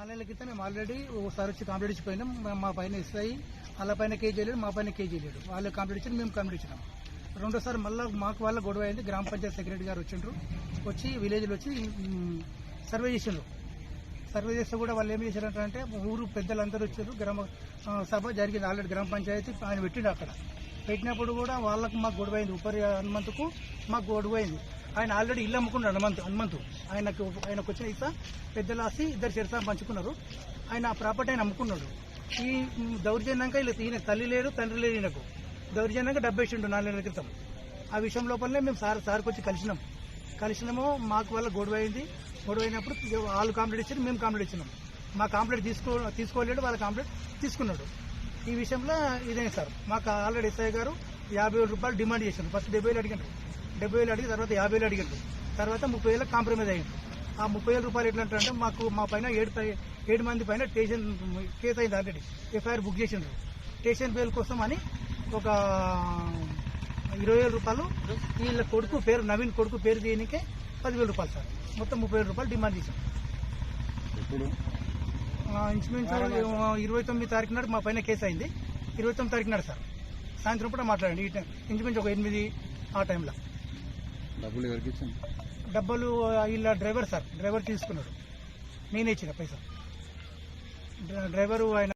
నాలుగేళ్ళ క్రితం మేము ఆల్రెడీ ఒకసారి వచ్చి కంప్లీట్ ఇచ్చిపోయినాం. మా- పైన ఇస్తాయి వాళ్ళ పైన కేజీ లేడు మా పైన కేజీ లేడు వాళ్ళు కంప్లీట్ ఇచ్చారు మేము కంప్లీట్ ఇచ్చినాం. రెండోసారి మళ్ళీ మాకు వాళ్ళ గొడవ అయింది. గ్రామ పంచాయతీ సెక్రటరీ గారు వచ్చిండ్రు. వచ్చి విలేజ్లో వచ్చి సర్వే చేసిండ్రు. సర్వే చేస్తే కూడా వాళ్ళు ఏం చేశారంటే ఊరు పెద్దలందరూ వచ్చారు. గ్రామ సభ జరిగింది. ఆల్రెడీ గ్రామ పంచాయతీ ఆయన పెట్టిండు అక్కడ. పెట్టినప్పుడు కూడా వాళ్ళకు మాకు గొడవైంది. ఉపరి హనుమంతుకు మాకు గొడవ అయింది ఆయన ఆల్రెడీ ఇల్లు అమ్ముకున్నాడు హనుమంతు హనుమంతు. ఆయనకు ఆయనకు వచ్చిన ఇస పెద్దలాసి ఇద్దరు చెరసా పంచుకున్నారు. ఆయన ఆ ప్రాపర్టీ ఆయన అమ్ముకున్నాడు. ఈ దౌర్జన్యంగా ఇలా ఈయన తల్లి లేరు తండ్రి లేరు ఈయనకు. దౌర్జన్యంగా డబ్బు వేసిండు నాలుగేళ్ళ క్రితం. ఆ విషయం లోపలనే మేము సార్ సార్కి వచ్చి కలిసినాం. కలిసినాము మాకు వల్ల గొడవ అయింది గొడవ అయినప్పుడు వాళ్ళు కాంప్లీట్ ఇచ్చారు మేము కాంప్లీట్ ఇచ్చినాం. మా కాంప్లీట్ తీసుకో తీసుకోలేడు వాళ్ళ కాంప్లీట్ తీసుకున్నాడు. ఈ విషయంలో ఇదే సార్. మాకు ఆల్రెడీ ఎస్ఐ గారు యాభై వేల రూపాయలు డిమాండ్ చేశారు. ఫస్ట్ డెబ్బై వేలు అడిగారు. డెబ్బై వేలు అడిగి తర్వాత యాభై వేలు అడిగారు. తర్వాత ముప్పై వేలకు కాంప్రమైజ్ అయ్యింది ఆ ముప్పై వేల రూపాయలు ఎట్లా అంటే మాకు మా పైన ఏడు ఏడు మంది పైన స్టేషన్ కేసు అయింది ఆల్రెడీ ఎఫ్ఐఆర్ బుక్ చేసిండ్రు. స్టేషన్ బెయిల్ కోసం అని ఒక ఇరవై వేల రూపాయలు వీళ్ళ కొడుకు పేరు నవీన్ కొడుకు పేరు తీయనికే పదివేల రూపాయలు సార్. మొత్తం ముప్పై వేల రూపాయలు డిమాండ్ చేశాం ఇప్పుడు ఇంచుమించు ఇరవై తొమ్మిది తారీఖు నాడు మా పైన కేసు అయింది. ఇరవై తొమ్మిది తారీఖు నాడు సార్. సాయంత్రం పూట మాట్లాడండి. ఈ టైం ఇంచుమించు ఒక ఎనిమిది ఆ టైంలో. డబ్బులు ఎవరికి డబ్బులు వీళ్ళ డ్రైవర్ సార్. డ్రైవర్ తీసుకున్నాడు. నేనే ఇచ్చిన పైసా. డ్రైవరు ఆయన